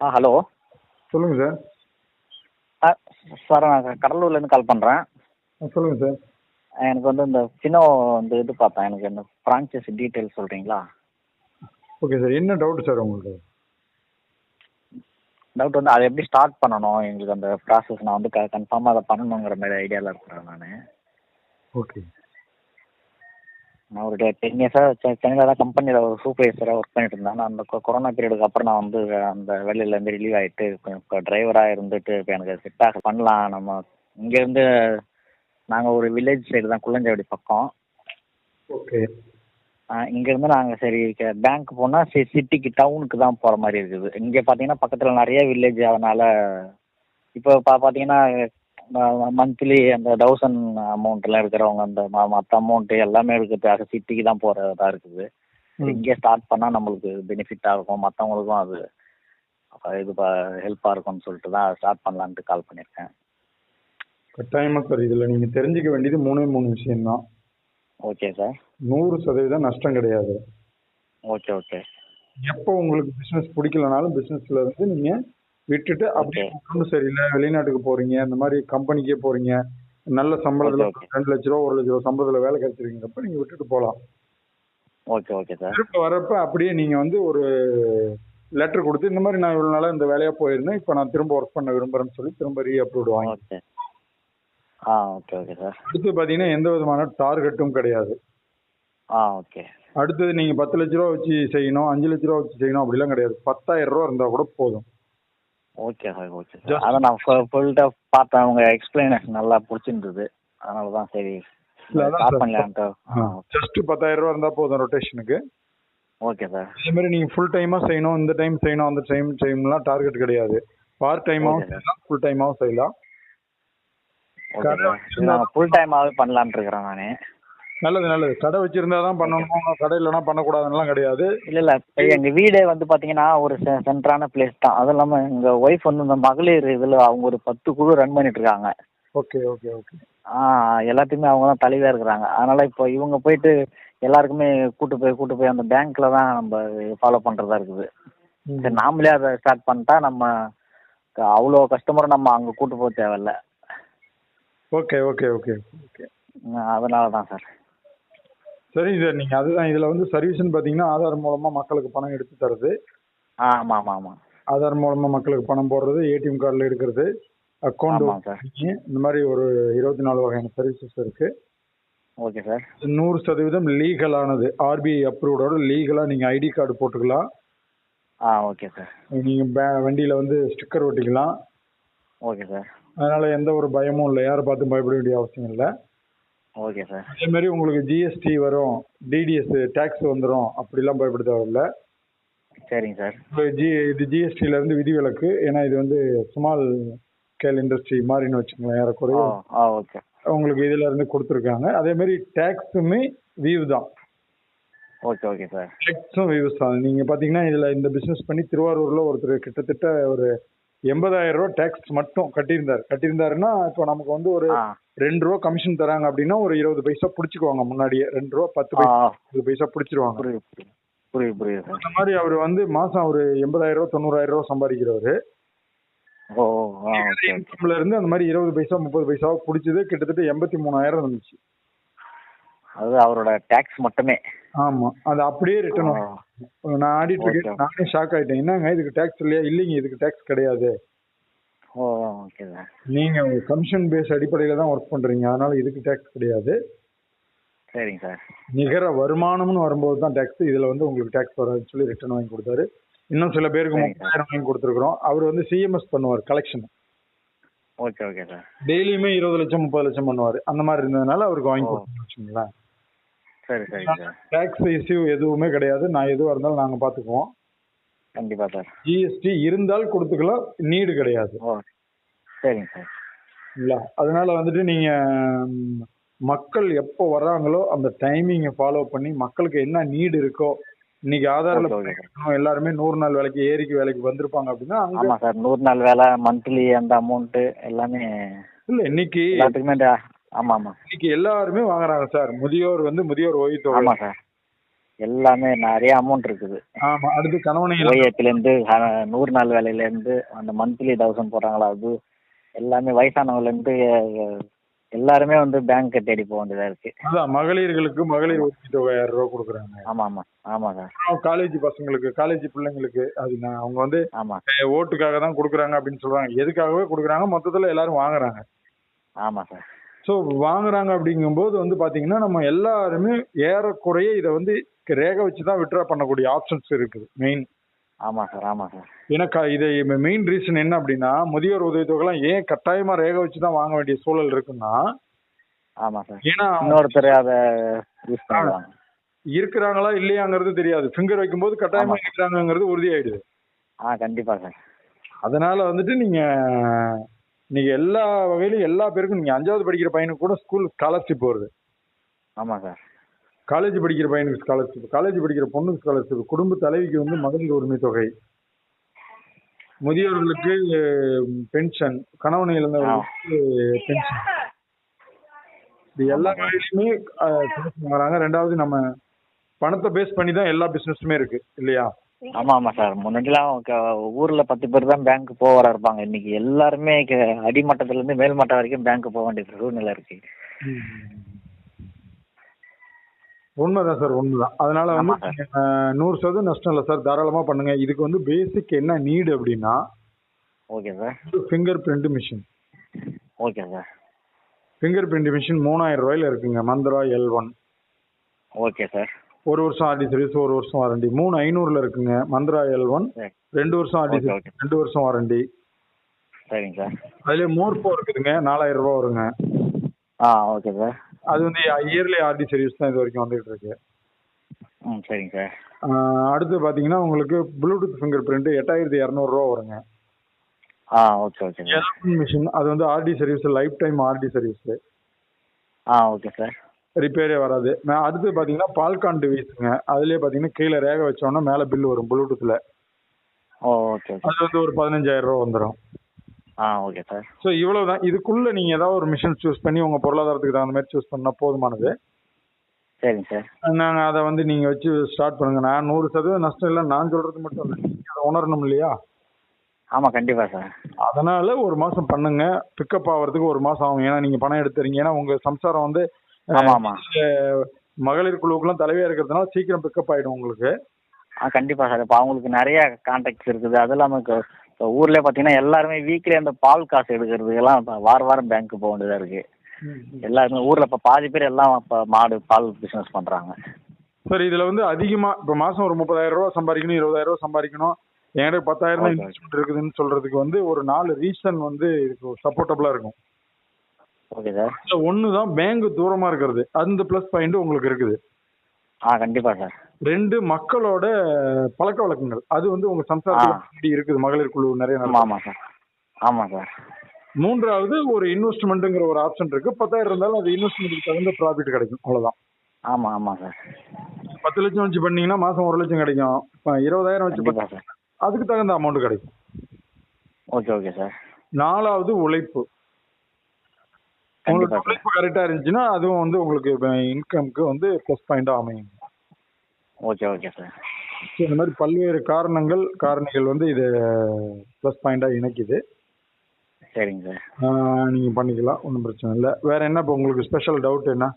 ஆ hello. சொல்லுங்கள் sir. ஆ sir நான் கடலூர்லேருந்து கால் பண்ணுறேன் சொல்லுங்கள் சார். எனக்கு வந்து இந்த ஃபினோ இந்த இது பார்த்தேன். எனக்கு இந்த ஃப்ரான்ச்சைஸ் டீட்டெயில் சொல்கிறீங்களா ஓகே சார். என்ன டவுட் சார் உங்களுக்கு? டவுட் வந்து அதை எப்படி ஸ்டார்ட் பண்ணணும்? எங்களுக்கு அந்த ப்ராசஸ் நான் வந்து க கன்ஃபார்மாக அதை பண்ணணுங்கிற மாதிரி ஐடியாவில் இருக்கிறேன் நான். ஓகே. நான் ஒரு டென் இயர்ஸாக சென்னையில் தான் கம்பெனியில் ஒரு சூப்பர்வைசராக ஒர்க் பண்ணிட்டு இருந்தேன் நான் அந்த கொரோனா பீரியடுக்கு அப்புறம் நான் வந்து அந்த வேலையிலேருந்து ரிலீவ் ஆகிட்டு இப்போ டிரைவராக இருந்துட்டு இப்போ எனக்கு செட் ஆக பண்ணலாம். நம்ம இங்கேருந்து நாங்கள் ஒரு வில்லேஜ் சைடு தான் குள்ளஞ்சாவடி பக்கம். ஓகே. இங்கேருந்து நாங்கள் சரி பேங்க் போனால் சரி சிட்டிக்கு டவுனுக்கு தான் போகிற மாதிரி இருக்குது. இங்கே பார்த்தீங்கன்னா பக்கத்தில் நிறைய வில்லேஜ் அதனால் இப்போ பா பார்த்தீங்கன்னா மந்த்லி அந்த தௌசண்ட் அமௌண்ட்லாம் இருக்கிறவங்க அந்த மற்ற அமௌண்ட்டு எல்லாமே இருக்கிறதுக்காக சிட்டிக்கு தான் போகிறதா இருக்குது. இங்கே ஸ்டார்ட் பண்ணால் நம்மளுக்கு பெனிஃபிட்டாக இருக்கும் மற்றவங்களுக்கும் அது இது ஹெல்ப்பாக இருக்கும்னு சொல்லிட்டு தான் ஸ்டார்ட் பண்ணலான்ட்டு கால் பண்ணியிருக்கேன். கட்டாயமாக சார் இதில் நீங்கள் தெரிஞ்சுக்க வேண்டியது மூணே மூணு விஷயம்தான். ஓகே சார் நூறு சதவீதம் நஷ்டம் கிடையாது. ஓகே ஓகே எப்போ உங்களுக்கு பிஸ்னஸ் பிடிக்கலனாலும் பிஸ்னஸில் இருந்து நீங்கள் விட்டுட்டு அப்படியே. உடம்பு சரியில்லை வெளிநாட்டுக்கு போகிறீங்க இந்த மாதிரி கம்பெனிக்கே போகிறீங்க நல்ல சம்பளத்தில். ரெண்டு லட்ச ரூபா ஒரு லட்ச ரூபா சம்பளத்தில் வேலை கிடைச்சிருக்கீங்கப்ப நீங்கள் விட்டுட்டு போகலாம். ஓகே ஓகே சார் திரும்ப வரப்ப அப்படியே நீங்கள் வந்து ஒரு லெட்டர் கொடுத்து இந்த மாதிரி நான் இவ்வளோ நாளாக இந்த வேலையாக போயிருந்தேன் இப்போ நான் திரும்ப ஒர்க் பண்ண விரும்புகிறேன்னு சொல்லி திரும்ப ரீ அப்ரூவ்டு வாங்கி ஓகே ஆ ஓகே ஓகே சார் அடுத்து பார்த்தீங்கன்னா எந்த விதமான டார்கெட்டும் கிடையாது. ஆ ஓகே அடுத்தது நீங்கள் பத்து லட்ச ரூபா வச்சு செய்யணும் அஞ்சு லட்ச ரூபா வச்சு செய்யணும் அப்படிலாம் கிடையாது. பத்தாயிரம் ரூபா இருந்தால் கூட போதும். ஓகே சார் ஓகே சார் அதை நான் ஃபுல்ட்டாக பார்த்தேன். அவங்க எக்ஸ்பிளனேஷன் நல்லா பிடிச்சிருந்தது. அதனால தான் சரி. ஸ்டார்ட். பண்ணலான்ட்டு. ஜஸ்ட் பத்தாயிரம் ரூபா இருந்தால் போதும் ரொட்டேஷனுக்கு ஓகே சார் அதே மாதிரி நீங்கள் ஃபுல் டைமாக செய்யணும். இந்த டைம் செய்யணும் அந்த டைம் டைம்லாம் டார்கெட் கிடையாது. பார்ட் டைமாகவும் sir. செய்யலாம் ஃபுல் டைமாகவும் செய்யலாம். இது ஃபுல் டைமாகவே பண்ணலான்ட்டு இருக்கிறேன் நான். நல்லது நல்லது. கடை வச்சிருந்தா தான் பண்ணணும்? கடை இல்லைன்னா பண்ணக்கூடாதுன்னெலாம் கிடையாது. இல்லை இல்லை. எங்கள் வீடே வந்து பார்த்தீங்கன்னா ஒரு சென்டரான பிளேஸ் தான். அதுவும் இல்லாமல் எங்கள் ஒய்ஃப் வந்து இந்த மகளிர் இதில் அவங்க ஒரு பத்து குழு ரன் பண்ணிட்டு இருக்காங்க. Okay okay okay. ஆ எல்லாத்தையுமே அவங்க தான் தலைவியாக இருக்கிறாங்க. அதனால் இப்போ இவங்க போயிட்டு எல்லாருக்குமே கூட்டு போய் கூட்டு போய் அந்த பேங்க்கில் தான் நம்ம ஃபாலோ பண்ணுறதா இருக்குது. சரி நாமளே அதை ஸ்டார்ட் பண்ணிட்டா நம்ம அவ்வளோ கஸ்டமரை நம்ம அங்கே கூட்டு போக தேவையில்ல. Okay okay okay okay. அதனால தான் சார். சரி சார் நீங்கள் அதுதான் இதில் வந்து சர்வீஸ்னு பார்த்தீங்கன்னா ஆதார் மூலமாக மக்களுக்கு பணம் எடுத்து தருது ஆ ஆமாம் ஆமாம் ஆமாம் ஆதார் மூலமாக மக்களுக்கு பணம் போடுறது ஏடிஎம் கார்டில் எடுக்கிறது அக்கௌண்ட் இந்த மாதிரி ஒரு இருபத்தி நாலு வகையான சர்வீசஸ் இருக்கு. Okay sir. நூறு சதவீதம் லீகலானது ஆர்பிஐ அப்ரூவ்டோட லீகலாக நீங்கள் ஐடி கார்டு போட்டுக்கலாம். ஆ ஓகே சார். நீங்கள் பே வண்டியில் வந்து ஸ்டிக்கர் ஒட்டிக்கலாம். Okay sir. அதனால் எந்த ஒரு பயமும் இல்லை. யாரை பார்த்து பயப்பட வேண்டிய அவசியம் இல்லை. Okay sir. அதே மாதிரி உங்களுக்கு ஜிஎஸ்டி வரும் டிடிஎஸ் டேக்ஸ் வந்துடும் அப்படிலாம் பயப்பட தேவையில்ல. சரிங்க சார். ஜி இது ஜிஎஸ்டியில இருந்து விதிவிலக்கு ஏன்னா இது வந்து ஸ்மால் ஸ்கேல் இண்டஸ்ட்ரி மாதிரின்னு வச்சுக்கோங்களேன் ஓ ஏறக்குறைய ஆ ஓகே. உங்களுக்கு இதுல இருந்து கொடுத்துருக்காங்க. அதே மாதிரி டேக்ஸுமே வியூ தான். Okay okay sir. டேக்ஸும் வியூஸ் தான். நீங்க பாத்தீங்கன்னா இதுல இந்த பிசினஸ் பண்ணி திருவாரூர்ல ஒருத்தர் கிட்டத்தட்ட ஒரு எண்பதாயிரம் ரூபா டேக்ஸ் மட்டும் கட்டியிருந்தார். கட்டியிருந்தாருன்னா இப்போ நமக்கு வந்து ஒரு ரெண்டு ரூபா கமிஷன் தராங்க அப்படின்னா ஒரு இருபது பைசா பிடிச்சிக்குவாங்க முன்னாடியே. ரெண்டு ரூபா பத்து பைசா இருபது பைசா பிடிச்சிருவாங்க. புரியுது புரியுது. அந்த மாதிரி அவர் வந்து மாசம் ஒரு எண்பதாயிரம் ரூபா தொண்ணூறாயிரம் ரூபா சம்பாதிக்கிறவர். இன்கம்ல இருந்து அந்த மாதிரி இருபது பைசா முப்பது பைசாவை பிடிச்சது கிட்டத்தட்ட எண்பத்தி மூணாயிரம் இருந்துச்சு. அது அவரோட டேக்ஸ் மட்டுமே. ஆமா. அது அப்படியே ரிட்டர்ன் நான் ஆடிட்டு. இருக்கேன். நானே ஷாக் ஆயிட்டேன். என்னங்க இதுக்கு டேக்ஸ் இல்லையா? இல்லைங்க இதுக்கு டேக்ஸ் கிடையாது. நீங்க கமிஷன் பேஸ் அடிப்படையில தான் ஒர்க் பண்றீங்க. அதனால இதுக்கு டேக்ஸ் கிடையாது. சரிங்க சார். நிகர வருமானம்னு வரும்போது தான் டேக்ஸ் இதுல வந்து உங்களுக்கு டேக்ஸ் வராதுன்னு சொல்லி ரிட்டர்ன் வாங்கி கொடுத்தாரு. இன்னும் சில பேருக்கு. முப்பதாயிரம் வாங்கி கொடுத்துருக்குறோம். அவர் வந்து சிஎம்எஸ் பண்ணுவார் கலெக்ஷன் ஓகே ஓகே சார். டெய்லியுமே இருபது லட்சம் முப்பது லட்சம் பண்ணுவார். அந்த மாதிரி இருந்ததுனால அவருக்கு வாங்கி ஓ. சரி சரிங்க சார். டேக்ஸ் இஷ்யூ எதுவுமே கிடையாது. நான் எதுவாக இருந்தாலும் நாங்கள் பார்த்துக்குவோம் கண்டிப்பாக சார். ஜிஎஸ்டி இருந்தால் கொடுத்துக்கலாம். நீடு கிடையாது. ஓ சரிங்க சார். இல்ல. அதனால வந்துட்டு நீங்க ம், மக்கள் எப்போ வர்றாங்களோ அந்த டைமிங்கை ஃபாலோ பண்ணி மக்களுக்கு என்ன நீடு இருக்கோ இன்னைக்கு ஆதார்ல எல்லாருமே நூறு நாள் வேலைக்கு ஏரிக்கு வேலைக்கு வந்திருப்பாங்க அப்படின்னா ஆமாம் சார். நூறு நாள் வேலை மந்த்லி அந்த அமௌண்ட்டு எல்லாமே இல்ல இன்னைக்கு ஆமாம். ஆமாம் இன்னைக்கு எல்லாருமே வாங்குறாங்க சார். முதியோர் வந்து முதியோர் ஓய்வு தொகை. ஆமாம் சார். எல்லாமே நிறைய அமௌண்ட் இருக்குது. ஆமா அடுத்து கணவனை ஓஏபிலேருந்து நூறு நாள் வேலையிலேருந்து அந்த மந்த்லி தௌசண்ட் போடுறாங்களா அது எல்லாமே வயசானவங்கலேருந்து எல்லாருமே வந்து பேங்க்கை தேடி போக வேண்டியதாக இருக்குது அதான் மகளிர்களுக்கு மகளிர் உதவி தொகை ஆயிரம் ரூபாய் கொடுக்குறாங்க. ஆமாம் ஆமாம் ஆமாம் சார் காலேஜ் பசங்களுக்கு காலேஜ் பிள்ளைங்களுக்கு அது அவங்க வந்து அஹ், ஓட்டுக்காக தான் கொடுக்குறாங்க அப்படின்னு சொல்றாங்க. எதுக்காகவே கொடுக்குறாங்க மொத்தத்துல எல்லாரும் வாங்குறாங்க. ஆமாம் சார். ஸோ வாங்குறாங்க அப்படிங்கும்போது வந்து பாத்தீங்கன்னா நம்ம எல்லாருமே ஏறக்குறைய இதை வந்து ரேக வச்சு தான் விட்ரா பண்ணக்கூடிய ஆப்ஷன்ஸ் இருக்குது மெயின் ஆமாம் சார் ஆமாம் சார். ஏன்னா இது மெயின் ரீசன் என்ன அப்படின்னா முதியோர் உதவித்தொகைலாம் ஏன் கட்டாயமா ரேக வச்சு தான் வாங்க வேண்டிய சூழல் இருக்குன்னா ஆமாம் சார். ஏன்னா இன்னொருத்தர் அதை யூஸ் பண்ணுவாங்க இருக்கிறாங்களா இல்லையாங்கிறது தெரியாது. ஃபிங்கர் வைக்கும்போது கட்டாயமா ஆமா. இருக்கிறாங்கிறது உறுதியாயிடுது. ஆ கண்டிப்பாக சார். அதனால வந்துட்டு நீங்க நீங்க எல்லா வகையிலும் எல்லா பேருக்கும் நீங்க அஞ்சாவது படிக்கிற பையனுக்கு கூட ஸ்கூல் ஸ்காலர்ஷிப் வருது. ஆமாம் சார். காலேஜ் படிக்கிற பையனுக்கு ஸ்காலர்ஷிப் காலேஜ் படிக்கிற பொண்ணுக்கு ஸ்காலர்ஷிப் குடும்ப தலைவிக்கு வந்து மகளிர் உரிமை தொகை. முதியோர்களுக்கு பென்ஷன் கணவனை இழந்தவர்களுக்கு பென்ஷன் இது எல்லா வகையிலுமே வராங்க ரெண்டாவது நம்ம பணத்தை பேஸ் பண்ணி தான் எல்லா பிசினஸுமே இருக்கு இல்லையா? ஆமாம் ஆமாம் சார். முன்னாடிலாம் ஊர்ல பத்து பேர் தான் பேங்க் போக வர இருப்பாங்க. இன்னைக்கு எல்லாருமே க- அடிமட்டத்துலேருந்து மேல்மட்டம் வரைக்கும் பேங்க் போக வேண்டிய சூழ்நிலை இருக்கு. உண்மைதான் சார் உண்மைதான். அதனால வந்து ஆமா நூறு சதவீதம் நஷ்டம் இல்லை சார். தாராளமா பண்ணுங்க. இதுக்கு வந்து பேசிக் என்ன நீடு அப்படின்னா okay sir fingerprint machine okay sir fingerprint machine மூணாயிரம் ரூபாயில இருக்குங்க. Mantra L one okay sir ஒரு வருஷம் ஆர்டி சர்வீஸ் ஒரு வருஷம் வாரண்டி மூணு ஐநூறுல இருக்குங்க. மந்த்ரா எல் ஒன் ரெண்டு வருஷம் ஆர்டி சர்வீஸ் ரெண்டு வருஷம் வாரண்டி சரிங்க சார். அதுல மோர்போ இருக்குதுங்க. நாலாயிரம் ரூபாய் வருங்க. ஆ ஓகே சார். அது வந்து இயர்லி ஆர்டி சர்வீஸ் தான் இது வரைக்கும் வந்துகிட்டு இருக்கு. ம் சரிங்க சார். அடுத்து பாத்தீங்கன்னா உங்களுக்கு ப்ளூடூத் ஃபிங்கர் பிரிண்ட் எட்டாயிரத்தி இரநூறுவா வருங்க. ஆ ஓகே ஓகே மிஷின் அது வந்து RD service lifetime RD service ஆ ஓகே சார். ரிப்பேரே வராது. அடுத்து பாத்தீங்கன்னா பால்கான் டிவைஸுங்க அதுலயே பாத்தீங்கன்னா கீழே ரேக வச்சோம்னா மேல பில் வரும் ப்ளூடூத்ல ஓ ஓகே அது வந்து ஒரு பதினஞ்சாயிரம் ரூபா வந்துடும் ஆ ஓகே சார் ஸோ இவ்வளவுதான். இதுக்குள்ள நீங்க ஏதாவது ஒரு மிஷின் சூஸ் பண்ணி உங்க பொருளாதாரத்துக்கு தகுந்த மாதிரி சூஸ் பண்ணா போதுமானது. சரிங்க சார் நாங்க அதை வந்து நீங்க வச்சு ஸ்டார்ட் பண்ணுங்க. நான் நூறு சதவீதம் நஷ்டம் இல்லை நான் சொல்றது மட்டும் இல்லை. நீங்க அதை உணரணும் இல்லையா? ஆமாம் கண்டிப்பாக சார் அதனால ஒரு மாசம் பண்ணுங்க. பிக்கப் ஆகிறதுக்கு ஒரு மாசம் ஆகும். ஏன்னா நீங்க பணம் எடுத்துறீங்க ஏன்னா உங்க சம்சாரம் வந்து ஆமாம் அஹ், மகளிர் குழுவுக்குலாம் தலைவியா இருக்கிறதுனால சீக்கிரம் பிக்கப் ஆயிடும் உங்களுக்கு. ஆ கண்டிப்பாக சார். இப்போ அவங்களுக்கு நிறைய கான்டாக்ட்ஸ் இருக்குது. அது இல்லாமல் இப்போ இப்போ ஊர்லேயே பார்த்தீங்கன்னா எல்லாருமே வீக்லி அந்த பால் காசு எடுக்கிறதுக்கெல்லாம் இப்போ வார வாரம் பேங்க்கு போக வேண்டியதாக இருக்குது எல்லாருமே ஊரில் இப்போ பாதி பேர் எல்லாம் இப்போ மாடு பால் பிஸ்னஸ் பண்ணுறாங்க சார் இதுல வந்து அதிகமா இப்ப மாசம் ஒரு முப்பதாயிரம் ரூபாய் சம்பாதிக்கணும் இருபதாயிரம் ரூபாய் சம்பாதிக்கணும். என்கிட்ட பத்தாயிரம். இன்வெஸ்ட்மெண்ட் இருக்குதுன்னு சொல்றதுக்கு வந்து ஒரு நாலு ரீசன் வந்து இதுக்கு சப்போர்ட்டபுளா இருக்கும். ஓகே சார் இதுல ஒன்று தான் பேங்க் தூரமா இருக்கிறது. அந்த ப்ளஸ் பாயிண்ட் உங்களுக்கு இருக்குது. ஆ கண்டிப்பாக சார் ரெண்டு மக்களோட பழக்க வழக்கங்கள். அது வந்து உங்க சம்சாரத்துக்கு முன்னாடி இருக்குது. மகளிர் குழு நிறைய நடக்கும். ஆமாம் சார் ஆமாம் சார் மூன்றாவது ஒரு இன்வெஸ்ட்மெண்ட்டுங்கிற ஒரு ஆப்ஷன் இருக்கு. பத்தாயிரம் இருந்தாலும் அது இன்வெஸ்ட்மெண்ட்டுக்கு தகுந்த ப்ராஃபிட் கிடைக்கும். அவ்வளவுதான். ஆமாம் ஆமாம் சார் பத்து லட்சம் வச்சு பண்ணீங்கன்னா மாசம் ஒரு லட்சம் கிடைக்கும். இப்போ இருபதாயிரம் வச்சு சார் அதுக்கு தகுந்த அமௌண்ட் கிடைக்கும். ஓகே ஓகே சார் நாலாவது உழைப்பு. உங்களுக்கு உழைப்பு கரெக்டா இருந்துச்சுன்னா அதுவும் வந்து உங்களுக்கு இன்கம்க்கு வந்து ப்ளஸ் பாயிண்டா அமையும். ஓகே ஓகே சார் இந்த மாதிரி பல்வேறு காரணங்கள் காரணிகள் வந்து இது ப்ளஸ் பாயிண்டா இணைக்குது. சரிங்க சார் நீங்க பண்ணிக்கலாம் ஒன்றும் பிரச்சனை இல்லை. வேற என்ன இப்போ உங்களுக்கு ஸ்பெஷல் டவுட் என்ன?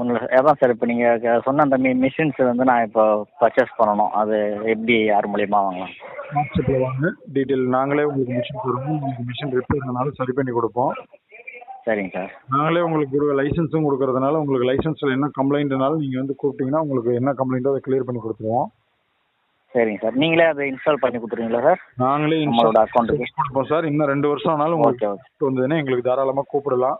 உங்களுக்கு அதான் சார் இப்போ நீங்கள் சொன்ன அந்த மிஷின்ஸ் வந்து நான் இப்போ பர்ச்சேஸ் பண்ணணும். அது எப்படி யார் மூலியமா வாங்கலாம்? வாட்ஸ்அப்பில் வாங்க டீட்டெயில் நாங்களே உங்களுக்கு மிஷின் தருவோம். உங்களுக்கு மிஷின் ரிப்பேர் ஆனாலும் சரி பண்ணி கொடுப்போம். சரிங்க சார். நாங்களே உங்களுக்கு ஒரு லைசன்ஸும் கொடுக்கறதுனால உங்களுக்கு லைசன்ஸில் என்ன கம்ப்ளைண்ட்னாலும் நீங்கள் வந்து கூப்பிட்டீங்கன்னா உங்களுக்கு என்ன கம்ப்ளைண்ட்டோ அதை கிளியர் பண்ணி கொடுத்துருவோம். சரிங்க சார். நீங்களே அதை இன்ஸ்டால் பண்ணி கொடுத்துருவீங்களா சார்? நாங்களே நம்மளோட அக்கௌண்ட்டுக்கு கொடுப்போம் சார். இன்னும் ரெண்டு வருஷம் ஆனாலும் உங்களுக்கு ஓகே வந்ததுன்னா எங்களுக்கு தாராளமாக கூப்பிடலாம்.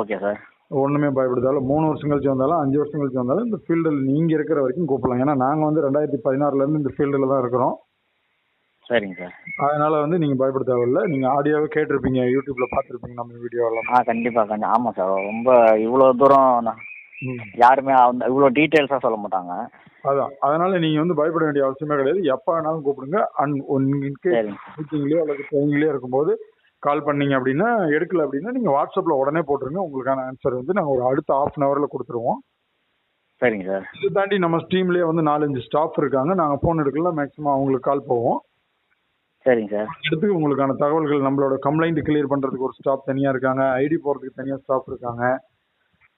Okay sir. ஒன்றுமே பயப்படுதாலும் மூணு வருஷம் கழிச்சு வந்தாலும் அஞ்சு வருஷம் கழிச்சு வந்தாலும் இந்த ஃபீல்டில் நீங்கள் இருக்கிற வரைக்கும் கூப்பிடலாம். ஏன்னா நாங்கள் வந்து ரெண்டாயிரத்தி பதினாறுலேருந்து இந்த ஃபீல்டில் தான் இருக்கிறோம். சரிங்க சார். அதனால வந்து நீங்கள் பயப்பட தேவையில்ல. நீங்கள் ஆடியோவே கேட்டிருப்பீங்க யூடியூப்ல பார்த்துருப்பீங்க நம்ம வீடியோ எல்லாம். ஆ கண்டிப்பாக கண்டி ஆமாம் சார். ரொம்ப இவ்வளோ தூரம். யாருமே அந்த இவ்வளோ டீட்டெயில்ஸாக சொல்ல மாட்டாங்க. அதான். அதனால நீங்கள் வந்து பயப்பட வேண்டிய அவசியமே கிடையாது. எப்போ வேணாலும் கூப்பிடுங்க. And sir. மீட்டிங்லேயோ அல்லது ட்ரைனிங்லேயோ இருக்கும்போது கால் பண்ணீங்க அப்படின்னா எடுக்கல அப்படின்னா நீங்கள் வாட்ஸ்அப்பில் உடனே போட்டுருங்க. உங்களுக்கான ஆன்சர் வந்து நாங்கள் ஒரு அடுத்த ஆஃப் அன் ஹவரில் கொடுத்துருவோம். சரிங்க சார். இது தாண்டி நம்ம டீம்லேயே வந்து நாலஞ்சு ஸ்டாஃப் இருக்காங்க. நாங்கள் ஃபோன் எடுக்கல மேக்ஸிமம் அவங்களுக்கு கால் போவோம். சரிங்க சார். எடுத்து உங்களுக்கான தகவல்கள் நம்மளோட கம்ப்ளைண்ட் கிளியர் பண்ணுறதுக்கு ஒரு ஸ்டாஃப் தனியாக இருக்காங்க. ஐடி போடுறதுக்கு தனியாக ஸ்டாஃப் இருக்காங்க.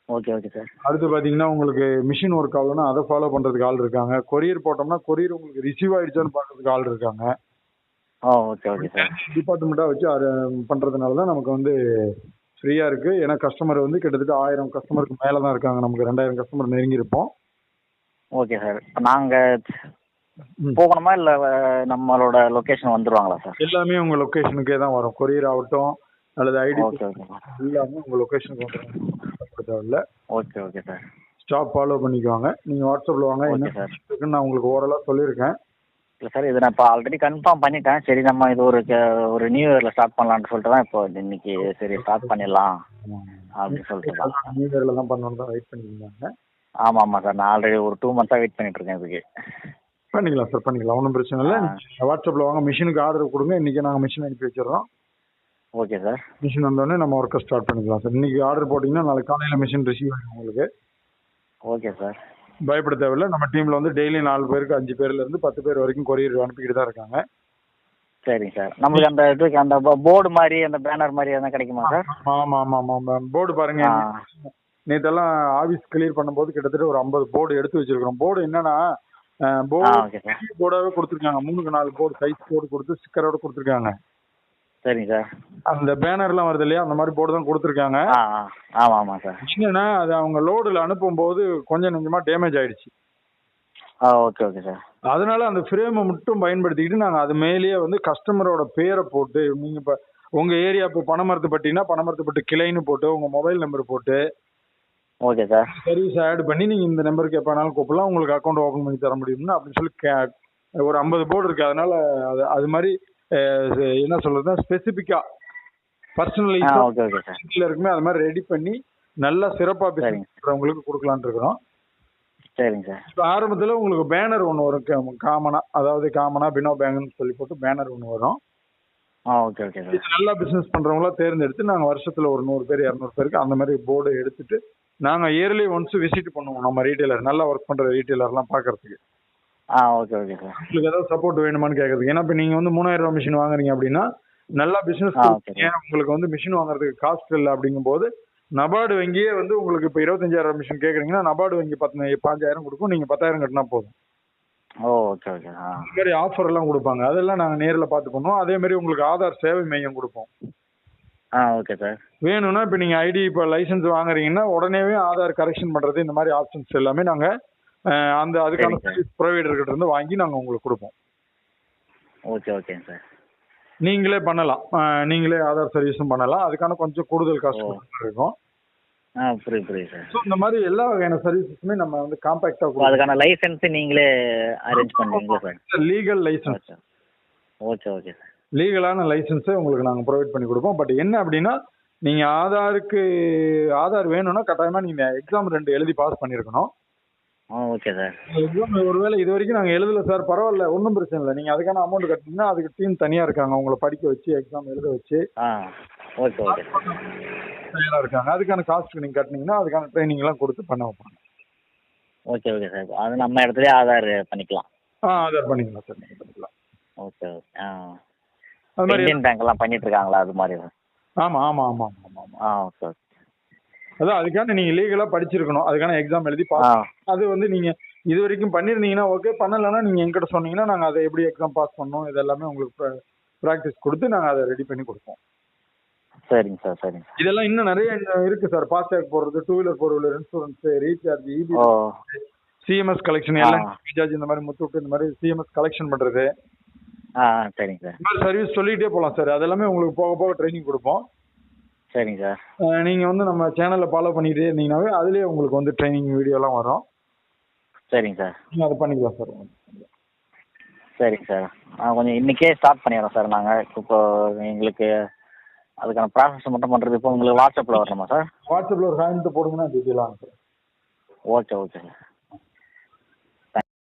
Okay okay sir. அடுத்து பார்த்தீங்கன்னா உங்களுக்கு மிஷின் ஒர்க் ஆகலன்னா அதை ஃபாலோ பண்ணுறதுக்கு ஆள் இருக்காங்க. கொரியர் போட்டோம்னா கொரியர் உங்களுக்கு ரிசீவ் ஆயிடுச்சான்னு பார்க்கறதுக்கு ஆள் இருக்காங்க. Oh okay okay sir. டிபார்ட்மெண்ட்டாக வச்சு அது பண்ணுறதுனால தான் நமக்கு வந்து ஃப்ரீயாக இருக்குது ஏன்னா கஸ்டமர் வந்து கிட்டத்தட்ட ஆயிரம் கஸ்டமருக்கு மேலே தான் இருக்காங்க. நமக்கு ரெண்டாயிரம் கஸ்டமர் நெருங்கி இருப்போம் ஓகே சார். நாங்கள். போகணுமா இல்லை நம்மளோட லொக்கேஷன் வந்துடுவாங்களா சார் எல்லாமே உங்கள் லொக்கேஷனுக்கே தான் வரும். கொரியர் ஆகட்டும் அல்லது ஐடி எல்லாமே உங்கள் லொக்கேஷனுக்கு வந்துடும் தேவையில்ல. Okay okay sir staff follow பண்ணிக்குவாங்க நீங்கள் வாட்ஸ்அப்பில் வாங்க. என்ன சார் இருக்குன்னு நான் உங்களுக்கு ஓரலாக சொல்லியிருக்கேன். இல்லை சார் இது நான் இப்போ ஆல்ரெடி கன்ஃபார்ம் பண்ணிட்டேன். சரி நம்ம இது ஒரு ஒரு நியூ இயரில் ஸ்டார்ட் பண்ணலான்னு சொல்லிட்டு தான் இப்போ இன்னைக்கு சரி ஸ்டார்ட் பண்ணிடலாம் அப்படின்னு சொல்லிட்டு நியூ இயரில் தான் பண்ணணும் தான் வெயிட் பண்ணியிருந்தாங்க. ஆமாம் ஆமாம் சார் நான் ஆல்ரெடி ஒரு டூ மந்த்ஸாக வெயிட் பண்ணிட்டு இருக்கேன் இதுக்கு. பண்ணிக்கலாம் சார் பண்ணிக்கலாம். ஒன்றும் பிரச்சனை இல்லை. வாட்ஸ்அப்பில் வாங்க மிஷினுக்கு ஆர்டர் கொடுங்க. இன்றைக்கி நாங்கள் மிஷின் அனுப்பி வச்சிடுறோம். ஓகே சார் மிஷின் வந்தோடனே நம்ம ஒர்க்கை ஸ்டார்ட் பண்ணிக்கலாம் சார் இன்னைக்கு ஆர்டர் போட்டிங்கன்னா நாளைக்கு காலையில் மிஷின் ரிசீவ் ஆகிடும் உங்களுக்கு. ஓகே சார் பயப்பட தேவையில்ல. நம்ம டீமில் வந்து டெய்லி நாலு பேருக்கு அஞ்சு பேர்ல இருந்து பத்து பேர் வரைக்கும் கொரியர் அனுப்பிக்கிட்டு தான் இருக்காங்க. சரிங்க சார் நம்மளுக்கு அந்த இதுக்கு அந்த போர்டு மாதிரி அந்த பேனர் மாதிரி எதனா கிடைக்குமா சார் ஆமாம் ஆமாம் ஆமாம் போர்டு பாருங்க. நேற்றெல்லாம் ஆஃபீஸ் கிளியர் பண்ணும்போது கிட்டத்தட்ட ஒரு ஐம்பது போர்டு எடுத்து வச்சிருக்கிறோம். போர்டு என்னன்னா போர்டு போர்டாவே கொடுத்துருக்காங்க. மூணுக்கு நாலு போர்டு சைஸ் போர்டு கொடுத்து ஸ்டிக்கரோட கொடுத்துருக்காங்க. சரிங்க சார் அந்த பேனர்லாம் வருது இல்லையா? அந்த மாதிரி போர்டு தான் கொடுத்துருக்காங்க. ஆ ஆ. ஆமாம் ஆமாம் சார் என்னன்னா அது அவங்க லோடில் அனுப்பும்போது கொஞ்சம் நெஞ்சமாக டேமேஜ் ஆயிடுச்சு. ஆ ஓகே ஓகே சார் அதனால அந்த ஃப்ரேமை மட்டும் பயன்படுத்திக்கிட்டு நாங்கள் அது மேலேயே வந்து கஸ்டமரோட பேரை போட்டு நீங்கள் இப்போ உங்கள் ஏரியா இப்போ பனமரத்துப்பட்டினா பனமரத்துப்பட்டு கிளைன்னு போட்டு உங்கள் மொபைல் நம்பர் போட்டு ஓகே சார் சர்வீஸ் ஆட் பண்ணி நீங்கள் இந்த நம்பருக்கு எப்போ வேணாலும் கூப்பிடலாம். உங்களுக்கு அக்கௌண்ட் ஓப்பன் பண்ணி தர முடியும்னு அப்படின்னு சொல்லி கே ஒரு ஐம்பது போர்டு இருக்குது அதனால அது அது மாதிரி என்ன ஸ்பெசிஃபிக்காக ஓகே ஓகே சார் இருக்குமே அது மாதிரி ரெடி பண்ணி நல்லா சிறப்பாக பண்ணுறவங்களுக்கு கொடுக்கலான்னு இருக்கிறோம். சரிங்க சார் இப்போ ஆரம்பத்தில் உங்களுக்கு பேனர் ஒன்று வரும். காமனாக அதாவது காமனாக பினோ பேங்க்னு சொல்லி போட்டு பேனர் ஒன்று வரும். ஆ ஓகே ஓகே சார் நல்லா பிஸ்னஸ் பண்ணுறவங்களா தேர்ந்தெடுத்து நாங்கள் வருஷத்தில் ஒரு நூறு பேர் இரநூறு பேருக்கு அந்த மாதிரி போர்டு எடுத்துட்டு நாங்கள் இயர்லி ஒன்ஸ் விசிட் பண்ணுவோம். நம்ம ரீட்டைலர் நல்லா ஒர்க் பண்ணுற ரீட்டைலர்லாம் பார்க்கறதுக்கு ஆ ஓகே ஓகே சார் உங்களுக்கு ஏதாவது சப்போர்ட் வேணுமான்னு கேட்கறதுக்கு ஏன்னா இப்போ நீங்கள் வந்து மூணாயிரம் ரூபா மிஷின் வாங்குறீங்க அப்படின்னா நல்லா பிஸ்னஸ் உங்களுக்கு வந்து மிஷின் வாங்குறதுக்கு காஸ்ட் இல்லை அப்படிங்கும்போது நபார்டு வங்கியே வந்து உங்களுக்கு இப்போ இருபத்தஞ்சாயிரம் மிஷின் கேட்குறீங்கன்னா நபார்டு வங்கி பத்து பாஞ்சாயிரம் கொடுக்கும். நீங்கள் பத்தாயிரம் கட்டினா போதும். ஓ ஓகே ஓகே இந்த மாதிரி ஆஃபர் எல்லாம் கொடுப்பாங்க. அதெல்லாம் நாங்கள் நேரில் பார்த்து பண்ணுவோம். அதே மாதிரி உங்களுக்கு ஆதார் சேவை மையம் கொடுப்போம். ஆ ஓகே சார் வேணும்னா இப்போ நீங்கள் ஐடி இப்போ லைசன்ஸ் வாங்குறீங்கன்னா உடனேவே ஆதார் கரெக்ஷன் பண்ணுறது இந்த மாதிரி ஆப்ஷன்ஸ் எல்லாமே நாங்கள் அந்த அதுக்கான. சர்வீஸ் ப்ரொவைடர்கிட்ட இருந்து வாங்கி நாங்கள் உங்களுக்கு கொடுப்போம். ஓகே ஓகேங்க சார் நீங்களே பண்ணலாம். நீங்களே ஆதார் சர்வீஸும் பண்ணலாம். அதுக்கான கொஞ்சம் கூடுதல் காஸ்ட் ஓ. இருக்கும். ஆ புரியுது புரியுது சார் ஸோ இந்த மாதிரி எல்லா வகையான சர்வீசஸுமே நம்ம வந்து காம்பேக்டாக அதுக்கான லைசன்ஸ் நீங்களே அரேஞ்ச் பண்ணுவீங்களா sir legal licence okay okay sir லீகலான லைசன்ஸை உங்களுக்கு நாங்கள் ப்ரொவைட் பண்ணி கொடுப்போம். பட் என்ன அப்படின்னா நீங்கள் ஆதாருக்கு ஆதார் வேணும்னா கட்டாயமாக நீங்கள் எக்ஸாம் ரெண்டு எழுதி பாஸ் பண்ணியிருக்கணும் ஆ ஓகே சார் எக்ஸாம் ஒருவேளை இது வரைக்கும் நாங்கள் எழுதல சார் பரவாயில்ல ஒன்றும் பிரச்சனை இல்லை. நீங்கள் அதுக்கான அமௌண்ட் கட்டினீங்கன்னா அதுக்கு டீம் தனியாக இருக்காங்க உங்களை படிக்க வச்சு எக்ஸாம் எழுத வச்சு. ஆ ஓகே ஓகே தயாராக இருக்காங்க. அதுக்கான காஸ்ட் நீங்கள் கட்டினீங்கன்னா அதுக்கான ட்ரைனிங்லாம் கொடுத்து பண்ண வைப்பாங்க. ஓகே ஓகே சார் அது நம்ம இடத்துலயே ஆதார் பண்ணிக்கலாம். ஆ ஆதார் பண்ணிக்கலாம் சார் பண்ணிக்கலாம். ஓகே ஓகே ஆ. அது மாதிரி இந்தியன் பேங்க் எல்லாம் பண்ணிட்டு இருக்காங்களா? அது மாதிரி சார் ஆமாம் ஆமாம் ஆமாம் ஆமாம் ஆமாம் ஆ ஓகே ஓகே அதான் அதுக்கான நீங்கள் லீகலாக படிச்சிருக்கணும். அதுக்கான எக்ஸாம் எழுதி பாஸ் அது வந்து நீங்கள் இது வரைக்கும் பண்ணியிருந்தீங்கன்னா ஓகே பண்ணலைன்னா நீங்கள் எங்கிட்ட சொன்னீங்கன்னா நாங்கள் அதை எப்படி எக்ஸாம் பாஸ் பண்ணணும்? இது எல்லாமே உங்களுக்கு ப்ராக்டிஸ் கொடுத்து நாங்கள் அதை ரெடி பண்ணி கொடுப்போம். சரிங்க சார் சரிங்க சார் இதெல்லாம் இன்னும் நிறைய இருக்கு சார் ஃபாஸ்டேக் போடுறது two wheeler four wheeler insurance recharge EB CMS collection. எல்லாம் ரீசார்ஜ் இந்த மாதிரி முத்தூட்டு இந்த மாதிரி சிஎம்எஸ் கலெக்ஷன் பண்றது. ஆ சரிங்க சார். மாதிரி சர்வீஸ் சொல்லிட்டே போகலாம் சார். அதெல்லாமே உங்களுக்கு போக போக ட்ரைனிங் கொடுப்போம். சரிங்க சார். அஹ் நீங்க வந்து நம்ம சேனலை ஃபாலோ பண்ணிட்டே இருந்தீங்கன்னாவே அதுலயே உங்களுக்கு வந்து ட்ரைனிங் வீடியோலாம் வரும். சரிங்க சார். நீங்க அதை பண்ணிக்கலாம் சார். சரிங்க சார். ஆ கொஞ்சம் இன்னைக்கே ஸ்டார்ட் பண்ணிடுறோம் சார் நாங்கள் இப்போ எங்களுக்கு அதுக்கான ப்ராசஸ் மட்டும் பண்ணுறது இப்போ உங்களுக்கு வாட்ஸ்அப்பில் வரணுமா சார்? வாட்ஸ்அப்ல ஒரு ஹேண்ட் போடுங்கன்னா டீட்டெயிலாக சார். Okay okay sir.